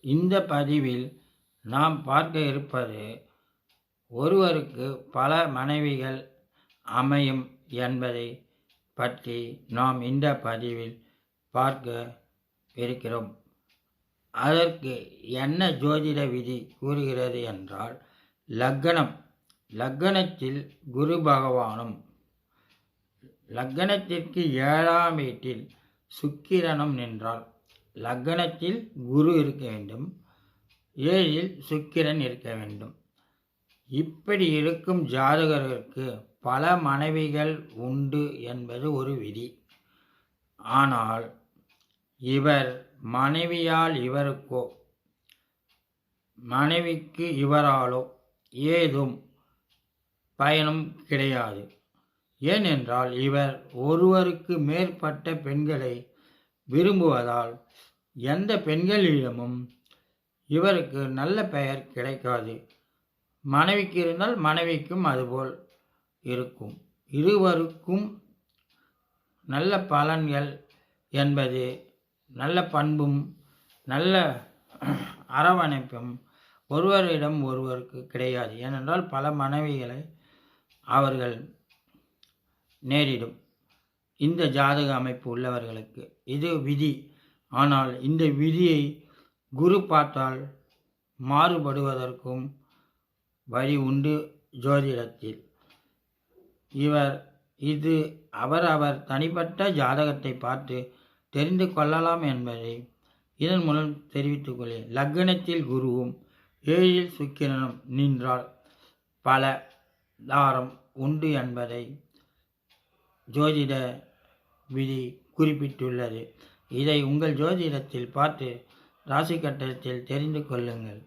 இந்த பதிவில் நாம் பார்க்க இருப்பது ஒருவருக்கு பல மனைவிகள் அமையும் என்பதை பற்றி நாம் இந்த பதிவில் பார்க்க இருக்கிறோம். அதற்கு என்ன ஜோதிட விதி கூறுகிறது என்றால் லக்கணம் லக்கணத்தில் குரு பகவானும் லக்கணத்திற்கு ஏழாம் வீட்டில் சுக்கிரனும் நின்றால் லக்னத்தில் குரு இருக்க வேண்டும். ஏழில் சுக்கிரன் இருக்க வேண்டும். இப்படி இருக்கும் ஜாதகர்களுக்கு பல மனைவிகள் உண்டு என்பது ஒரு விதி. ஆனால் இவர் மனைவியால் இவருக்கோ மனைவிக்கு இவராலோ ஏதும் பயனும் கிடையாது. ஏனென்றால் இவர் ஒருவருக்கு மேற்பட்ட பெண்களை விரும்புவதால் எந்த பெண்களிடமும் இவருக்கு நல்ல பெயர் கிடைக்காது. மனைவிக்கு இருந்தால் மனைவிக்கும் அதுபோல் இருக்கும். இருவருக்கும் நல்ல பலன்கள் என்பது நல்ல பண்பும் நல்ல அரவணைப்பும் ஒருவரிடம் ஒருவருக்கு கிடையாது. ஏனென்றால் பல மனைவிகளை அவர்கள் நேரிடும். இந்த ஜாதக அமைப்பு உள்ளவர்களுக்கு இது விதி. ஆனால் இந்த விதியை குரு பார்த்தால் மாறுபடுவதற்கும் வழி உண்டு ஜோதிடத்தில். இவர் இது அவர் அவர் தனிப்பட்ட ஜாதகத்தை பார்த்து தெரிந்து கொள்ளலாம் என்பதை இதன் மூலம் தெரிவித்துக் கொள்ளேன் லக்னத்தில் குருவும் ஏழில் சுக்கிரனும் நின்றால் பல தாரம் உண்டு என்பதை ஜோதிட விதி குறிப்பிட்டுள்ளது. இதை உங்கள் ஜோதிடத்தில் பார்த்து ராசி கட்டத்தில் தெரிந்து கொள்ளுங்கள்.